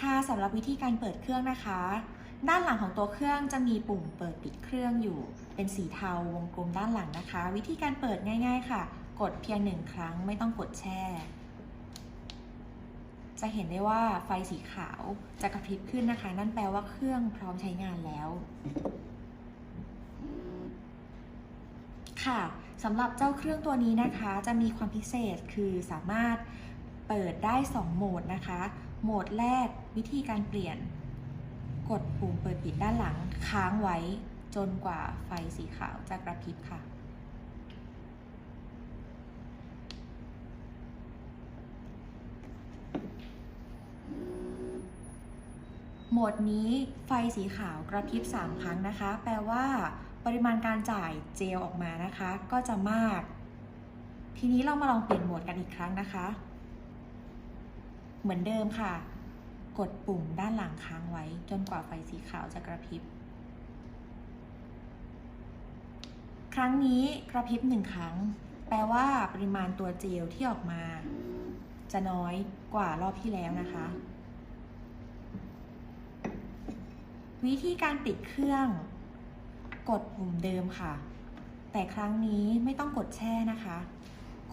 ค่ะสำหรับวิธีการเปิดเครื่องนะคะ ด้านหลังของตัวเครื่องจะมีปุ่มเปิดปิดเครื่องอยู่ เป็นสีเทาวงกลมด้านหลังนะคะ วิธีการเปิดง่าย ๆ ค่ะ กดเพียงหนึ่งครั้งไม่ต้องกดแช่ จะเห็นได้ว่าไฟสีขาวจะกระพริบขึ้นนะคะ นั่นแปลว่าเครื่องพร้อมใช้งานแล้ว ค่ะสำหรับเจ้าเครื่องตัวนี้นะคะ จะมีความพิเศษคือสามารถเปิดได้ 2 โหมดนะคะ โหมดแรกวิธีการเปลี่ยน กดปุ่มเปิดปิดด้านหลังค้างไว้จนกว่าไฟสีขาวจะกระพริบค่ะ โหมดนี้ไฟสีขาวกระพริบ 3 ครั้งนะคะ แปลว่าปริมาณการจ่ายเจลออกมานะคะ ก็จะมาก ทีนี้เรามาลองเปลี่ยนโหมดกันอีกครั้งนะคะ เหมือนเดิมค่ะ กดปุ่มด้านหลังค้างไว้ จนกว่าไฟสีขาวจะกระพริบ ครั้งนี้กระพริบหนึ่งครั้ง แปลว่าปริมาณตัวเจลที่ออกมา จะน้อยกว่ารอบที่แล้วนะคะ วิธีการปิดเครื่อง กดปุ่มเดิมค่ะ แต่ครั้งนี้ไม่ต้องกดแช่นะคะ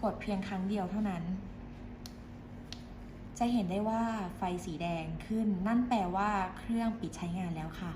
กดเพียงครั้งเดียวเท่านั้น จะเห็นได้ว่าไฟสีแดงขึ้น นั่นแปลว่าเครื่องปิดใช้งานแล้วค่ะ